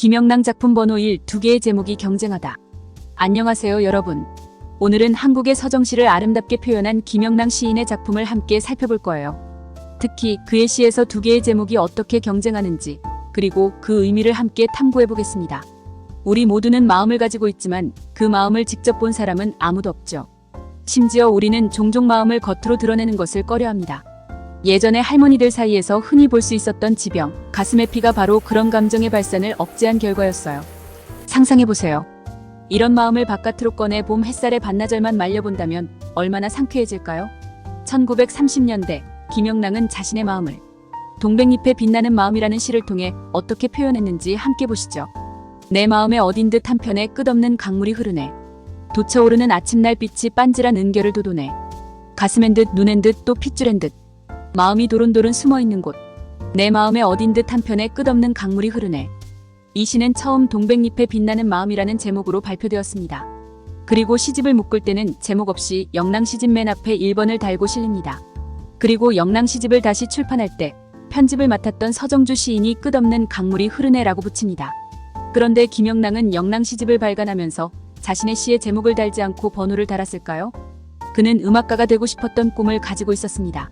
김영랑 작품 번호 1 두 개의 제목이 경쟁하다. 안녕하세요, 여러분. 오늘은 한국의 서정시를 아름답게 표현한 김영랑 시인의 작품을 함께 살펴볼 거예요. 특히 그의 시에서 두 개의 제목이 어떻게 경쟁하는지, 그리고 그 의미를 함께 탐구해 보겠습니다. 우리 모두는 마음을 가지고 있지만 그 마음을 직접 본 사람은 아무도 없죠. 심지어 우리는 종종 마음을 겉으로 드러내는 것을 꺼려 합니다. 예전에 할머니들 사이에서 흔히 볼 수 있었던 지병, 가슴의 피가 바로 그런 감정의 발산을 억제한 결과였어요. 상상해보세요. 이런 마음을 바깥으로 꺼내 봄 햇살의 반나절만 말려본다면 얼마나 상쾌해질까요? 1930년대 김영랑은 자신의 마음을 동백잎에 빛나는 마음이라는 시를 통해 어떻게 표현했는지 함께 보시죠. 내 마음의 어딘 듯 한편에 끝없는 강물이 흐르네. 돋쳐오르는 아침날 빛이 빤질한 은결을 돋우네. 가슴엔 듯 눈엔 듯 또 핏줄엔 듯 마음이 도론도론 숨어 있는 곳. 내 마음의 어딘 듯 한편에 끝없는 강물이 흐르네. 이 시는 처음 동백잎에 빛나는 마음이라는 제목으로 발표되었습니다. 그리고 시집을 묶을 때는 제목 없이 영랑 시집 맨 앞에 1번을 달고 실립니다. 그리고 영랑 시집을 다시 출판할 때 편집을 맡았던 서정주 시인이 끝없는 강물이 흐르네라고 붙입니다. 그런데 김영랑은 영랑 시집을 발간하면서 자신의 시의 제목을 달지 않고 번호를 달았을까요? 그는 음악가가 되고 싶었던 꿈을 가지고 있었습니다.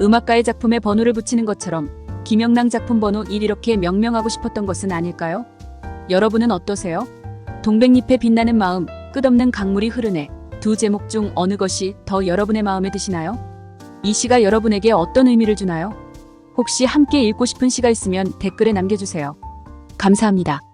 음악가의 작품에 번호를 붙이는 것처럼 김영랑 작품 번호 1 이렇게 명명하고 싶었던 것은 아닐까요? 여러분은 어떠세요? 동백잎에 빛나는 마음, 끝없는 강물이 흐르네. 두 제목 중 어느 것이 더 여러분의 마음에 드시나요? 이 시가 여러분에게 어떤 의미를 주나요? 혹시 함께 읽고 싶은 시가 있으면 댓글에 남겨주세요. 감사합니다.